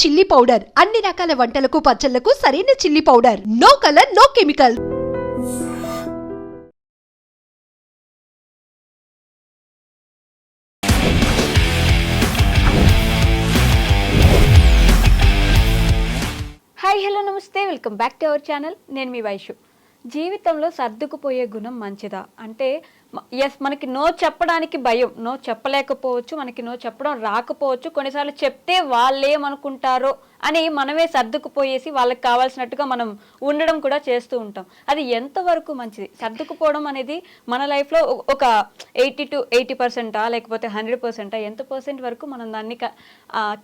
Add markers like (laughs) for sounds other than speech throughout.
Chilli powder. అన్ని రకాల వంటలకు పచ్చళ్ళకు సరైన chilli powder. No colour no chemical. Hi hello నమస్తే. Welcome back to our channel నేను మీ వైషు. జీవితంలో సర్దుకుపోయే గుణం మంచిదా? అంటే ఎస్ మనకి నో చెప్పడానికి భయం. నో చెప్పలేకపోవచ్చు మనకి నో చెప్పడం రాకపోవచ్చు. కొన్నిసార్లు చెప్తే వాళ్ళు ఏమనుకుంటారో అని మనమే సర్దుకుపోయేసి వాళ్ళకి కావాల్సినట్టుగా మనం ఉండడం కూడా చేస్తూ ఉంటాం. అది ఎంతవరకు మంచిది? సర్దుకుపోవడం అనేది మన లైఫ్లో ఒక ఎయిటీ టు ఎయిటీ పర్సెంటా లేకపోతే హండ్రెడ్ పర్సెంటా ఎంత పర్సెంట్ వరకు మనం దాన్ని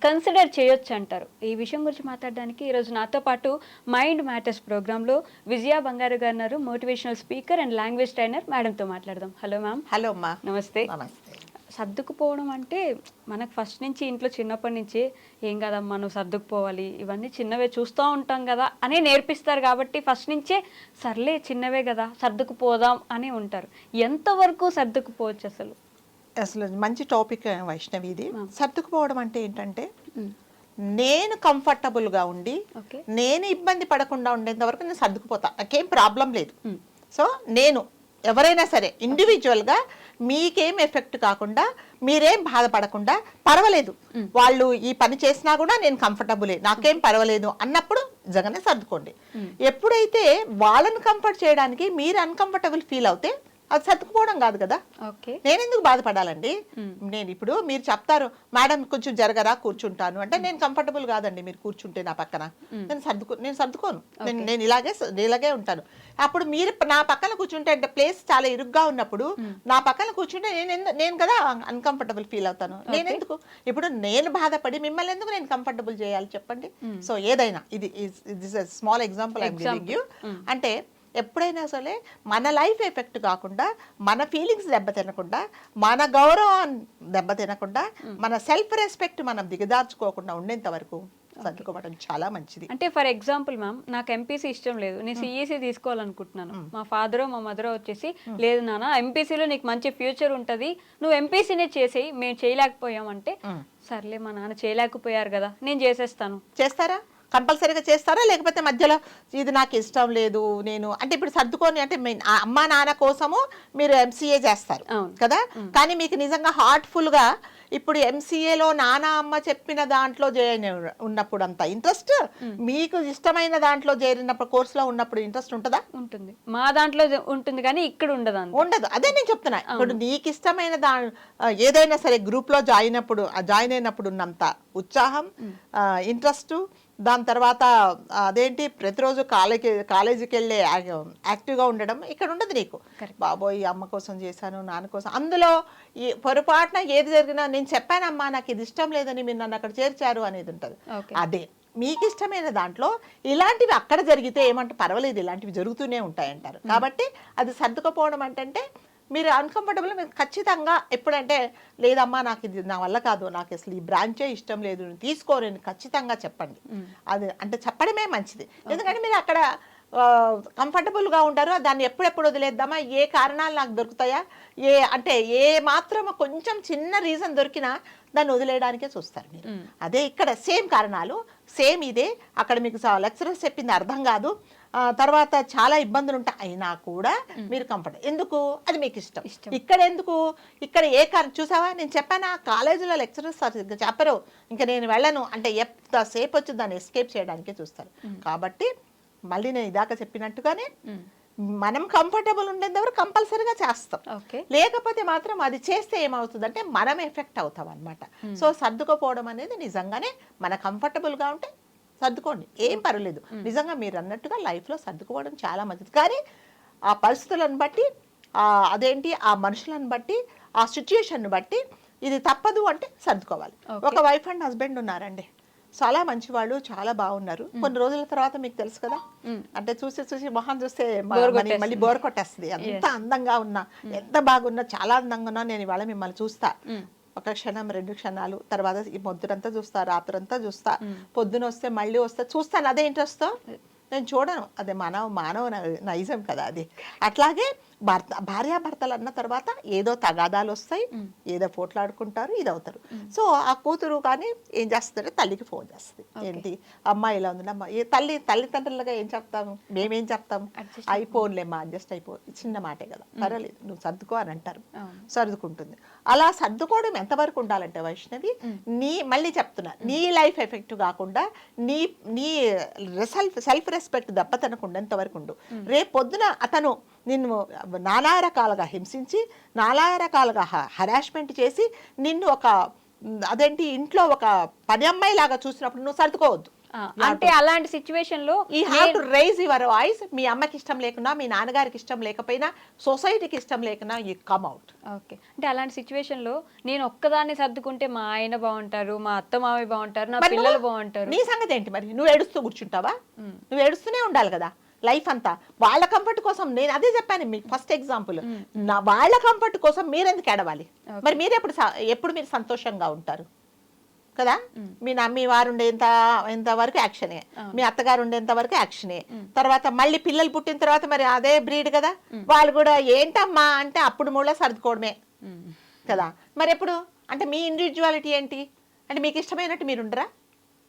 కన్సిడర్ చేయొచ్చు అంటారు. ఈ విషయం గురించి మాట్లాడడానికి ఈరోజు నాతో పాటు మైండ్ మ్యాటర్స్ ప్రోగ్రాంలో విజయ బంగారు గారు motivational speaker and language trainer. మేడంతో మాట్లాడదాం. Hello ma'am. హలో అమ్మా. నమస్తే. నమస్తే. సర్దుకుపోవడం అంటే మనకు ఫస్ట్ నుంచి ఇంట్లో చిన్నప్పటి నుంచి ఏం కదమ్మా నువ్వు సర్దుకుపోవాలి ఇవన్నీ చిన్నవే చూస్తూ ఉంటాం కదా అని నేర్పిస్తారు కాబట్టి ఫస్ట్ నుంచే సర్లే చిన్నవే కదా సర్దుకుపోదాం అని ఉంటారు. ఎంతవరకు సర్దుకుపోవచ్చు అసలు? అసలు మంచి టాపిక్ వైష్ణవి ఇది. సర్దుకుపోవడం అంటే ఏంటంటే నేను కంఫర్టబుల్గా ఉండి ఓకే. నేను ఇబ్బంది పడకుండా ఉండేంత వరకు నేను సర్దుకుపోతా. నాకేం ప్రాబ్లం లేదు. సో నేను ఎవరైనా సరే ఇండివిజువల్గా మీకేం ఎఫెక్ట్ కాకుండా మీరేం బాధపడకుండా పర్వాలేదు. వాళ్ళు ఈ పని చేసినా కూడా నేను కంఫర్టబులే. నాకేం పర్వాలేదు అన్నప్పుడు జగనే సర్దుకోండి. ఎప్పుడైతే వాళ్ళని కంఫర్ట్ చేయడానికి మీరు అన్కంఫర్టబుల్ ఫీల్ అవుతే అది సర్దుకుపోవడం కాదు కదా. నేను ఎందుకు బాధపడాలండి? నేను ఇప్పుడు మీరు చెప్తారు మేడం కొంచెం జరగరా కూర్చుంటాను. అంటే నేను కంఫర్టబుల్ కాదండి మీరు కూర్చుంటే నా పక్కన. నేను సర్దుకో నేను సర్దుకోను. నేను నేను ఇలాగే ఇలాగే ఉంటాను. అప్పుడు మీరు నా పక్కన కూర్చుంటే అంటే ప్లేస్ చాలా ఇరుగ్గా ఉన్నప్పుడు నా పక్కన కూర్చుంటే నేను నేను కదా అన్కంఫర్టబుల్ ఫీల్ అవుతాను. నేను ఎందుకు ఇప్పుడు నేను బాధపడి మిమ్మల్ని ఎందుకు నేను కంఫర్టబుల్ చేయాలి చెప్పండి? సో ఏదైనా ఇది స్మాల్ ఎగ్జాంపుల్ గివింగ్ యూ అంటే ఎప్పుడైనా సరే మన లైఫ్ ఎఫెక్ట్ కాకుండా మన ఫీలింగ్స్ దెబ్బతినకుండా మన గౌరవం దెబ్బతినకుండా మన సెల్ఫ్ రెస్పెక్ట్ మనం దిగదార్చుకోకుండా ఉండేంత వరకు సర్దుకోవడం చాలా మంచిది. అంటే ఫర్ ఎగ్జాంపుల్ మ్యామ్ నాకు ఎంపీసీ ఇష్టం లేదు. నేను సిఈసీ తీసుకోవాలనుకుంటున్నాను. మా ఫాదర్ మా మదర్ వచ్చేసి లేదు నాన్న ఎంపీసీలో నీకు మంచి ఫ్యూచర్ ఉంటుంది. నువ్వు ఎంపీసీనే చేసేయి మేము చేయలేకపోయామంటే సర్లే మా నాన్న చేయలేకపోయారు కదా నేను చేసేస్తాను. చేస్తారా? కంపల్సరీగా చేస్తారా? లేకపోతే మధ్యలో ఇది నాకు ఇష్టం లేదు నేను అంటే ఇప్పుడు సర్దుకొని అంటే అమ్మా నాన్న కోసము మీరు ఎంసీఏ చేస్తారు. కదా? కానీ మీకు నిజంగా హార్ట్ఫుల్గా ఇప్పుడు ఎంసీఏలో నాన్న అమ్మ చెప్పిన దాంట్లో చేరిన ఉన్నప్పుడు అంత ఇంట్రెస్ట్? మీకు ఇష్టమైన దాంట్లో చేరినప్పుడు కోర్సులో ఉన్నప్పుడు ఇంట్రెస్ట్ ఉంటుందా? ఉంటుంది. మా దాంట్లో ఉంటుంది కానీ ఇక్కడ ఉండదు ఉండదు. అదే నేను చెప్తున్నా. ఇప్పుడు నీకు ఇష్టమైన దా ఏదైనా సరే గ్రూప్లో జాయిన్ అప్పుడు జాయిన్ అయినప్పుడు ఉన్నంత ఉత్సాహం ఇంట్రెస్ట్ దాని తర్వాత అదేంటి ప్రతిరోజు కాలేజీ కాలేజీకి వెళ్ళే యాక్టివ్గా ఉండడం ఇక్కడ ఉండదు నీకు. బాబోయ్ ఈ అమ్మ కోసం చేశాను నాన్న కోసం. అందులో ఈ పొరపాటున ఏది జరిగినా నేను చెప్పానమ్మా నాకు ఇది ఇష్టం లేదని మీరు నన్ను అక్కడ చేర్చారు అనేది ఉంటుంది. అదే. మీకు ఇష్టమైన దాంట్లో ఇలాంటివి అక్కడ జరిగితే ఏమంటే పర్వాలేదు ఇలాంటివి జరుగుతూనే ఉంటాయి అంటారు కాబట్టి అది సర్దుకపోవడం అంటే మీరు అన్కంఫర్టబుల్ మీరు ఖచ్చితంగా ఎప్పుడంటే లేదమ్మా నాకు ఇది నా వల్ల కాదు నాకు అసలు ఈ బ్రాంచే ఇష్టం లేదు నేను తీసుకోరని ఖచ్చితంగా చెప్పండి. అది అంటే చెప్పడమే మంచిది. ఎందుకంటే మీరు అక్కడ కంఫర్టబుల్గా ఉంటారు దాన్ని ఎప్పుడెప్పుడు వదిలేద్దామా ఏ కారణాలు నాకు దొరుకుతాయా ఏ అంటే ఏ మాత్రం కొంచెం చిన్న రీజన్ దొరికినా దాన్ని వదిలేయడానికే చూస్తారు మీరు. అదే ఇక్కడ సేమ్ కారణాలు సేమ్ ఇదే. అక్కడ మీకు లెక్చరర్స్ చెప్పింది అర్థం కాదు. తర్వాత చాలా ఇబ్బందులు ఉంటాయి అయినా కూడా మీరు కంఫర్ట్. ఎందుకు? అది మీకు ఇష్టం. ఇక్కడ ఎందుకు? ఇక్కడ ఏ కారణం చూసావా? నేను చెప్పానా? కాలేజీలో లెక్చరర్స్ చెప్పరు. ఇంకా నేను వెళ్ళను. అంటే ఎంతసేపు వచ్చి దాన్ని ఎస్కేప్ చేయడానికే చూస్తారు. కాబట్టి మళ్ళీ నేను ఇదాక చెప్పినట్టుగానే మనం కంఫర్టబుల్ ఉండేంతవరకు కంపల్సరీగా చేస్తాం. ఓకే. లేకపోతే మాత్రం అది చేస్తే ఏమవుతుందంటే మనం ఎఫెక్ట్ అవుతాం అనమాట సో సర్దుకోపోవడం అనేది నిజంగానే మన కంఫర్టబుల్గా ఉంటే సర్దుకోండి. ఏం పర్వాలేదు. నిజంగా మీరు అన్నట్టుగా లైఫ్లో సర్దుకోవడం చాలా మంచిది. కానీ ఆ పరిస్థితులను బట్టి ఆ అదేంటి ఆ మనుషులను బట్టి ఆ సిచ్యుయేషన్ని బట్టి ఇది తప్పదు అంటే సర్దుకోవాలి. ఒక వైఫ్ అండ్ హస్బెండ్ ఉన్నారండి. చాలా మంచివాళ్ళు చాలా బాగున్నారు. కొన్ని రోజుల తర్వాత మీకు తెలుసు కదా? అంటే చూసి చూసి మొహం చూస్తే. మళ్ళీ బోర్ కొట్టేస్తుంది. ఎంత అందంగా ఉన్నా ఎంత బాగున్నా చాలా అందంగా ఉన్నా నేను ఇవాళ మిమ్మల్ని చూస్తా. ఒక క్షణం రెండు క్షణాలు తర్వాత ఈ పొద్దునంతా చూస్తా రాత్రంతా చూస్తా. పొద్దున వస్తే మళ్ళీ వస్తే చూస్తాను. అదే ఇంట్రెస్ట్ నేను చూడను. అదే మానవ మానవ నైజం కదా అది. అట్లాగే భర్త భార్యాభర్తలు అన్న తర్వాత ఏదో తగాదాలు వస్తాయి ఏదో పోట్లాడుకుంటారు ఇది అవుతారు సో ఆ కూతురు కానీ ఏం చేస్తుందంటే తల్లికి ఫోన్ చేస్తుంది. ఏంటి? అమ్మాయి ఇలా ఉంది అమ్మ. ఏ తల్లి తల్లిదండ్రులుగా ఏం చెప్తాము? మేమేం చెప్తాము? అయిపోన్లేమ్మా అడ్జస్ట్ అయిపో. చిన్న మాటే కదా. పర్వాలేదు నువ్వు సర్దుకో అని అంటారు. సర్దుకుంటుంది. అలా సర్దుకోవడం ఎంతవరకు ఉండాలంటే వైష్ణవి నీ మళ్ళీ చెప్తున్నా నీ లైఫ్ ఎఫెక్ట్ కాకుండా నీ నీ సెల్ఫ్ సెల్ఫ్ రెస్పెక్ట్ దెబ్బతనకుండా వరకు ఉండు. రేపు పొద్దున అతను నిన్ను నానా రకాలుగా హింసించి నానా రకాలుగా హరాస్మెంట్ చేసి నిన్ను ఒక అదేంటి ఇంట్లో ఒక పని అమ్మాయి లాగా చూసినప్పుడు నువ్వు సర్దుకోవద్దు. అంటే అలాంటి సిచ్యువేషన్లో ఈ have to raise your voice మీ అమ్మకి ఇష్టం లేకున్నా మీ నాన్నగారికి ఇష్టం లేకపోయినా సొసైటీకి ఇష్టం లేకున్నా యూ కమ్ అవుట్ ఓకే అంటే అలాంటి సిచ్యువేషన్లో నేను ఒక్కదాన్ని సర్దుకుంటే మా ఆయన బాగుంటారు మా అత్త మామయ్య బాగుంటారు నా పిల్లలు బాగుంటారు. నీ సంగతి ఏంటి మరి? నువ్వు ఏడుస్తూ కూర్చుంటావా? నువ్వు ఏడుస్తూనే ఉండాలి కదా. లైఫ్ అంతా. వాళ్ళ కంఫర్ట్ కోసం నేను అదే చెప్పాను మీకు ఫస్ట్ ఎగ్జాంపుల్. నా వాళ్ళ కంఫర్ట్ కోసం మీరెందుకు ఏడవాలి? మరి మీరు ఎప్పుడు ఎప్పుడు మీరు సంతోషంగా ఉంటారు? కదా? మీ నా మీ వారు ఉండేంత ఎంత వరకు యాక్షనే మీ అత్తగారు ఉండేంత వరకు యాక్షనే. తర్వాత మళ్ళీ పిల్లలు పుట్టిన తర్వాత మరి అదే బ్రీడ్ కదా? వాళ్ళు కూడా ఏంటమ్మా అంటే అప్పుడు మూల సర్దుకోవడమే. కదా? మరి ఎప్పుడు? అంటే మీ ఇండివిజువాలిటీ ఏంటి? అంటే మీకు ఇష్టమైనట్టు మీరు ఉండరా?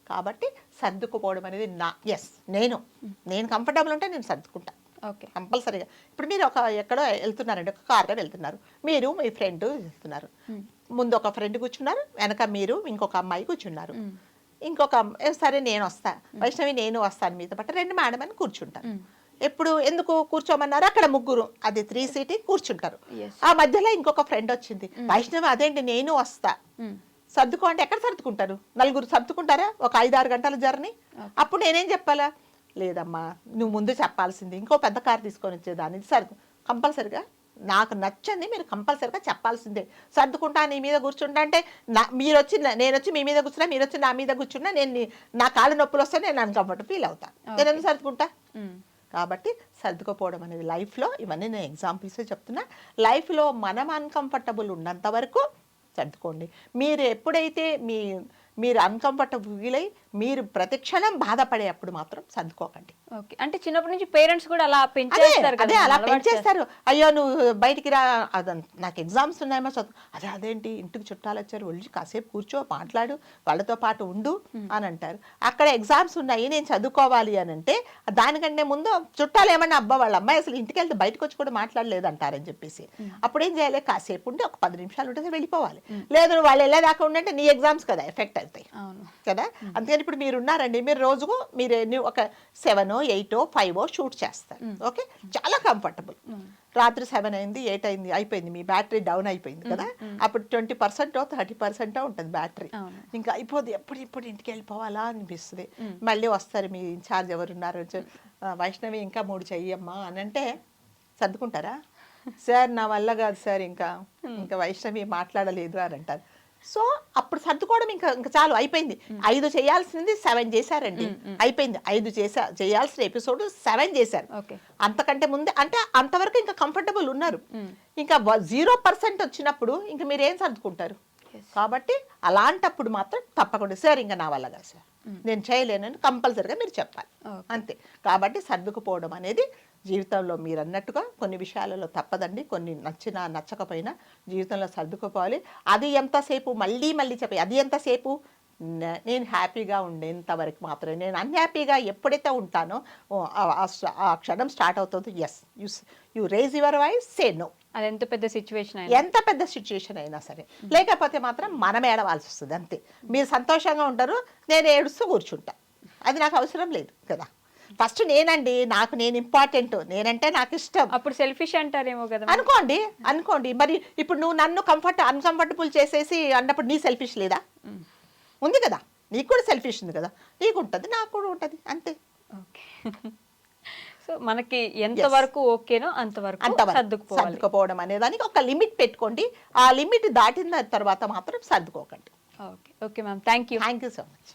కాబట్టి సర్దుకుపోవడం అనేది నా ఎస్ నేను. నేను కంఫర్టబుల్ ఉంటే నేను సర్దుకుంటా. ఓకే కంపల్సరీగా ఇప్పుడు మీరు ఒక ఎక్కడో వెళ్తున్నారండి ఒక కార్లో వెళ్తున్నారు. మీరు మీ ఫ్రెండ్ వెళ్తున్నారు. ముందు ఒక ఫ్రెండ్ కూర్చున్నారు వెనక మీరు ఇంకొక అమ్మాయి కూర్చున్నారు. ఇంకొక అమ్- ఏ సరే నేను వస్తా. వైష్ణవి నేను వస్తాను మీతో పాటు. రెండు మేడం అని కూర్చుంటారు. ఎప్పుడు ఎందుకు కూర్చోమన్నారు? అక్కడ ముగ్గురు. అది త్రీ సీటీ కూర్చుంటారు. ఆ మధ్యలో ఇంకొక ఫ్రెండ్ వచ్చింది. వైష్ణవి అదేంటి? నేను వస్తా. సర్దుకో అంటే ఎక్కడ సర్దుకుంటారు? నలుగురు సర్దుకుంటారా? ఒక ఐదు ఆరు గంటల జర్నీ? అప్పుడు నేనేం చెప్పాలా? లేదమ్మా నువ్వు ముందు చెప్పాల్సింది ఇంకో పెద్ద కారు తీసుకొని వచ్చేదాన్ని ఇది సర్దు కంపల్సరిగా నాకు నచ్చంది మీరు కంపల్సరిగా చెప్పాల్సిందే. సర్దుకుంటా నీ మీద కూర్చుంటా అంటే నా మీరు వచ్చి నేను వచ్చి మీ మీద కూర్చున్నా మీరు వచ్చి నా మీద కూర్చున్నా నేను నీ- కాళ్ళు నొప్పులు వస్తే నేను అన్కంఫర్ట్ ఫీల్ అవుతా. నేను ఎందుకు సర్దుకుంటా. కాబట్టి సర్దుకుపోవడం అనేది లైఫ్లో ఇవన్నీ నేను ఎగ్జాంపుల్సే చెప్తున్నా. లైఫ్లో మనం అన్కంఫర్టబుల్ ఉన్నంత వరకు సర్దుకోండి మీరు ఎప్పుడైతే మీ మీరు అన్కంఫర్టబుల్ ఫీల్ అయ్యి మీరు ప్రతి క్షణం బాధపడే అప్పుడు మాత్రం సర్దుకోకండి. ఓకే. అంటే చిన్నప్పటి నుంచి పేరెంట్స్ కూడా అలా పెంచేస్తారు అదే అలా. పెంచేస్తారు. అయ్యో నువ్వు బయటికి రా అదం- నాకు ఎగ్జామ్స్ ఉన్నాయేమో చదువు. అదే అదేంటి? ఇంటికి చుట్టాలు వచ్చారు. వెళ్ళి కాసేపు కూర్చో మాట్లాడు వాళ్ళతో పాటు ఉండు అని అంటారు. అక్కడ ఎగ్జామ్స్ ఉన్నాయి నేను చదువుకోవాలి అని అంటే దానికంటే ముందు చుట్టాలు ఏమన్నా అబ్బా వాళ్ళ అమ్మాయి అసలు ఇంటికి వెళ్తే బయటకు వచ్చి కూడా మాట్లాడలేదు అంటారని చెప్పేసి. అప్పుడు ఏం చేయాలి? కాసేపు ఉండి ఒక పది నిమిషాలు ఉంటే వెళ్ళిపోవాలి. లేదు వాళ్ళు వెళ్ళేదాకా ఉండంటే నీ ఎగ్జామ్స్ కదా ఎఫెక్ట్ అవుతాయి. అవును. కదా? అందుకని ఇప్పుడు మీరు ఉన్నారండి మీరు రోజుకు మీరు ఒక సెవెన్ ఎయిట్ ఫైవ్ షూట్ చేస్తారు. ఓకే? చాలా కంఫర్టబుల్. రాత్రి సెవెన్ అయింది ఎయిట్ అయింది అయిపోయింది మీ బ్యాటరీ డౌన్ అయిపోయింది కదా? అప్పుడు ట్వంటీ పర్సెంట్ థర్టీ పర్సెంట్ ఉంటుంది బ్యాటరీ. ఇంకా అయిపోద్ది ఎప్పుడు ఇప్పుడు ఇంటికి వెళ్ళిపోవాలా అనిపిస్తుంది. మళ్ళీ వస్తారు మీ ఇన్ఛార్జ్ ఎవరు ఉన్నారు వచ్చి, "ఆ, వైష్ణవి ఇంకా మూడు చెయ్యమ్మా అని అంటే సర్దుకుంటారా? (laughs) సార్ నా వల్ల కాదు సార్ ఇంకా ఇంకా వైష్ణవి మాట్లాడలేదు అని అంటారు. సో అప్పుడు సర్దుకోవడం ఇంకా ఇంకా చాలు అయిపోయింది. ఐదు చేయాల్సింది సెవెన్ చేశారండి. అయిపోయింది. ఐదు చేసా చేయాల్సిన ఎపిసోడ్ సెవెన్ చేశారు. ఓకే. అంతకంటే ముందే అంటే అంతవరకు ఇంకా కంఫర్టబుల్ ఉన్నారు. ఇంకా జీరో పర్సెంట్ వచ్చినప్పుడు ఇంకా మీరు ఏం సర్దుకుంటారు కాబట్టి అలాంటప్పుడు మాత్రం తప్పకుండా సార్ ఇంకా నా వల్ల కాదు సార్. నేను చేయలేనని కంపల్సరిగా మీరు చెప్పాలి. అంతే. కాబట్టి సర్దుకుపోవడం అనేది జీవితంలో మీరు అన్నట్టుగా కొన్ని విషయాలలో తప్పదండి. కొన్ని నచ్చినా నచ్చకపోయినా జీవితంలో సర్దుకుపోవాలి. అది ఎంతసేపు? మళ్ళీ మళ్ళీ చెప్పి అది ఎంతసేపు? నేను హ్యాపీగా ఉండేంత వరకు మాత్రమే. నేను అన్హ్యాపీగా ఎప్పుడైతే ఉంటానో ఆ క్షణం స్టార్ట్ అవుతుందో yes you you raise your voice say no అది ఎంత పెద్ద సిచ్యువేషన్ అయినా. ఎంత పెద్ద సిచ్యుయేషన్ అయినా సరే. లేకపోతే మాత్రం మనం ఏడవాల్సి వస్తుంది అంతే. మీరు సంతోషంగా ఉంటారు నేను ఏడుస్తూ కూర్చుంటా. అది నాకు అవసరం లేదు కదా. ఫస్ట్ నేనండి నాకు నేను ఇంపార్టెంట్ నేనంటే నాకు ఇష్టం. అప్పుడు సెల్ఫిష్ అంటారేమో కదా. అనుకోండి అనుకోండి. మరి ఇప్పుడు నువ్వు నన్ను కంఫర్ట్ అన్కంఫర్టబుల్ చేసేసి అన్నప్పుడు నీ సెల్ఫిష్ లేదా? ఉంది కదా. నీకు కూడా సెల్ఫిష్ ఉంది కదా. నీకు ఉంటుంది నాకు కూడా ఉంటుంది అంతే. ఓకే. సో మనకి ఎంత వరకు ఓకేనో అంతవరకు సర్దుకుపోవాలి. సర్దుకుపోవడం అనేదానికి ఒక లిమిట్ పెట్టుకోండి. ఆ లిమిట్ దాటిన తర్వాత మాత్రం సర్దుకోకండి. Okay okay ma'am thank you thank you so much